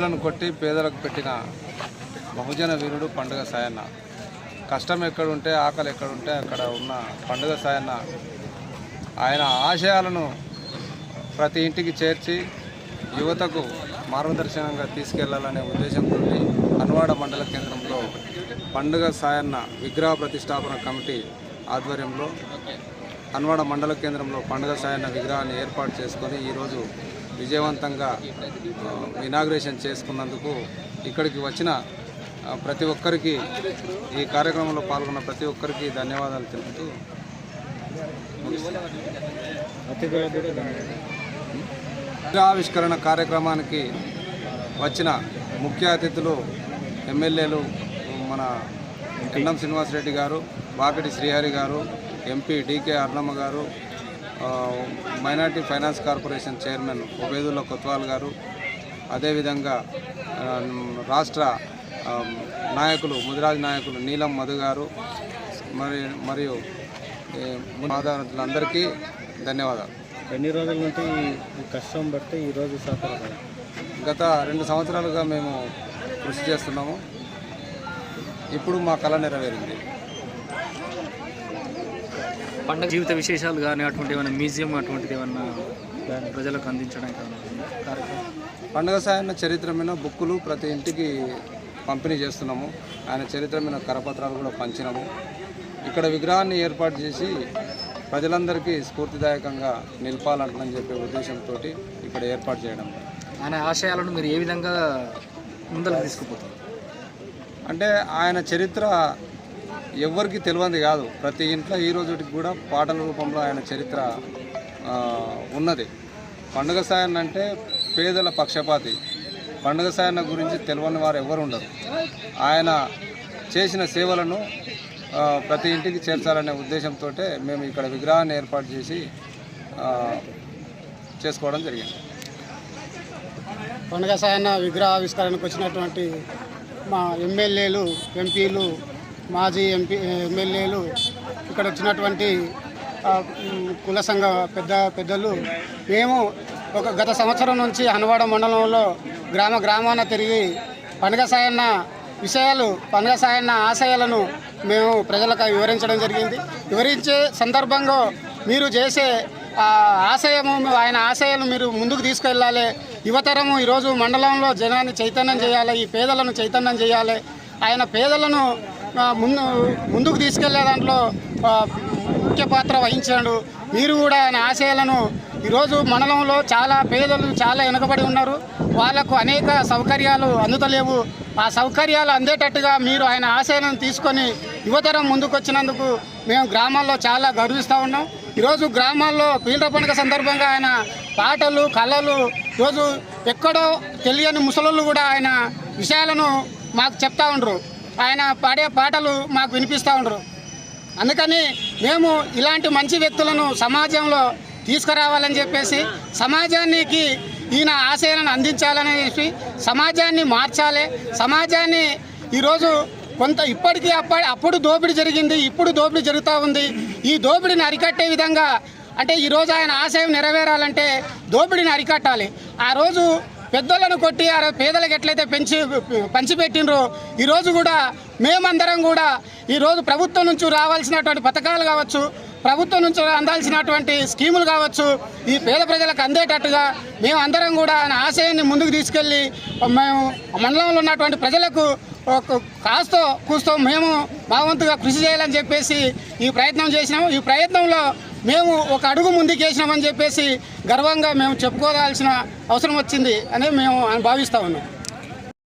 కొట్టి పేదలకు పెట్టిన బహుజన వీరుడు పండుగ సాయన్న. కష్టం ఎక్కడుంటే ఆకలి ఎక్కడుంటే అక్కడ ఉన్న పండుగ సాయన్న. ఆయన ఆశయాలను ప్రతి ఇంటికి చేర్చి యువతకు మార్గదర్శనంగా తీసుకెళ్ళాలనే ఉద్దేశంతో అన్వాడ మండల కేంద్రంలో పండుగ సాయన్న విగ్రహ ప్రతిష్టాపన కమిటీ ఆధ్వర్యంలో అన్వాడ మండల కేంద్రంలో పండుగ సాయన్న విగ్రహాన్ని ఏర్పాటు చేసుకొని ఈరోజు విజయవంతంగా ఇనాగ్రేషన్ చేసుకున్నందుకు ఇక్కడికి వచ్చిన ప్రతి ఒక్కరికి ఈ కార్యక్రమంలో పాల్గొన్న ప్రతి ఒక్కరికి ధన్యవాదాలు తెలుపుతూ ఆవిష్కరణ కార్యక్రమానికి వచ్చిన ముఖ్య అతిథులు ఎమ్మెల్యేలు మన శ్రీనివాస్ శ్రీనివాసరెడ్డి గారు వాకటి శ్రీహరి గారు ఎంపీ డికే అర్ణమ్మ గారు minority finance corporation chairman Ubedullah Kotwal గారు అదేవిధంగా రాష్ట్ర నాయకులు ముదిరాజ్ నాయకులు నీలం మధు గారు మరి మరియు మాదారులందరికీ ధన్యవాదాలు. ఎన్ని రోజుల నుండి ఈ కష్టం బట్టి ఈ రోజు సాకారం గత రెండు సంవత్సరాలుగా మేము కృషి చేస్తున్నాము. ఇప్పుడు మా కళ నెరవేరింది. పండగ జీవిత విశేషాలు కానీ అటువంటి ఏమైనా మ్యూజియం అటువంటిది ఏమన్నా ప్రజలకు అందించడానికి? కార్యక్రమం? పండుగ సాయన్న చరిత్ర మీద బుక్కులు ప్రతి ఇంటికి పంపిణీ చేస్తున్నాము. ఆయన చరిత్ర మీద కరపత్రాలు కూడా పంచినాము. ఇక్కడ విగ్రహాన్ని ఏర్పాటు చేసి ప్రజలందరికీ స్ఫూర్తిదాయకంగా నిలపాలంటని చెప్పే ఉద్దేశంతో ఇక్కడ ఏర్పాటు చేయడం. ఆయన ఆశయాలను మీరు ఏ విధంగా ముందరకు తీసుకుపోతారు? అంటే ఆయన చరిత్ర ఎవరికి తెలియంది కాదు. ప్రతి ఇంట్లో ఈ రోజుకి కూడా పాటల రూపంలో ఆయన చరిత్ర ఉన్నది. పండుగ సాయన్న అంటే పేదల పక్షపాతి. పండుగ సాయన్న గురించి తెలియని వారు ఎవరు ఉండరు. ఆయన చేసిన సేవలను ప్రతి ఇంటికి చేర్చాలనే ఉద్దేశంతో మేము ఇక్కడ విగ్రహాన్ని ఏర్పాటు చేసి చేసుకోవడం జరిగింది. పండుగ సాయన్న విగ్రహావిష్కరణకు వచ్చినటువంటి మా ఎమ్మెల్యేలు ఎంపీలు మాజీ ఎంపీ ఎమ్మెల్యేలు ఇక్కడ వచ్చినటువంటి కుల సంఘ పెద్ద పెద్దలు. మేము ఒక గత సంవత్సరం నుంచి హనువాడ మండలంలో గ్రామ గ్రామాన తిరిగి పండుగ సాయన్న విషయాలు పండుగ సాయన్న ఆశయాలను మేము ప్రజలకు వివరించడం జరిగింది. వివరించే సందర్భంగా మీరు చేసే ఆశయము ఆయన ఆశయాలు మీరు ముందుకు తీసుకెళ్ళాలి. యువతరము ఈరోజు మండలంలో జనాన్ని చైతన్యం చేయాలి ఈ పేదలను చైతన్యం చేయాలి. ఆయన పేదలను ముందు ముందుకు తీసుకెళ్ళే దాంట్లో ముఖ్య పాత్ర వహించాడు. మీరు కూడా ఆయన ఆశయాలను ఈరోజు మండలంలో చాలా పేదలు చాలా వెనుకబడి ఉన్నారు. వాళ్ళకు అనేక సౌకర్యాలు అందుతలేవు. ఆ సౌకర్యాలు అందేటట్టుగా మీరు ఆయన ఆశయాలను తీసుకొని యువతరం ముందుకు వచ్చినందుకు మేము గ్రామాల్లో చాలా గర్విస్తూ ఉన్నాం. ఈరోజు గ్రామాల్లో పీల పండుగ సందర్భంగా ఆయన పాటలు కళలు ఈరోజు ఎక్కడో తెలియని ముసలోళ్ళు కూడా ఆయన విషయాలను మాకు చెప్తా ఉండరు. ఆయన పాడే పాటలు మాకు వినిపిస్తూ ఉండరు. అందుకని మేము ఇలాంటి మంచి వ్యక్తులను సమాజంలో తీసుకురావాలని చెప్పేసి సమాజానికి ఈయన ఆశయాలను అందించాలని చెప్పి సమాజాన్ని మార్చాలి. సమాజాన్ని ఈరోజు కొంత ఇప్పటికీ అప్పటి అప్పుడు దోపిడీ జరిగింది ఇప్పుడు దోపిడీ జరుగుతూ ఉంది. ఈ దోపిడీని అరికట్టే విధంగా అంటే ఈరోజు ఆయన ఆశయం నెరవేరాలంటే దోపిడీని అరికట్టాలి. ఆ రోజు పెద్దలను కొట్టి పేదలకు ఎట్లయితే పెంచి పంచిపెట్టినరో ఈరోజు కూడా మేమందరం కూడా ఈరోజు ప్రభుత్వం నుంచి రావాల్సినటువంటి పథకాలు కావచ్చు ప్రభుత్వం నుంచి అందాల్సినటువంటి స్కీములు కావచ్చు ఈ పేద ప్రజలకు అందేటట్టుగా మేము అందరం కూడా ఆశయాన్ని ముందుకు తీసుకెళ్ళి మేము మండలంలో ఉన్నటువంటి ప్రజలకు కాస్తో కూస్తో మేము మా వంతుగా కృషి చేయాలని చెప్పేసి ఈ ప్రయత్నం చేసినాము. ఈ ప్రయత్నంలో మేము ఒక అడుగు ముందుకు వేసినామని చెప్పేసి గర్వంగా మేము చెప్పుకోవాల్సిన అవసరం వచ్చింది అని మేము భావిస్తా ఉన్నాం.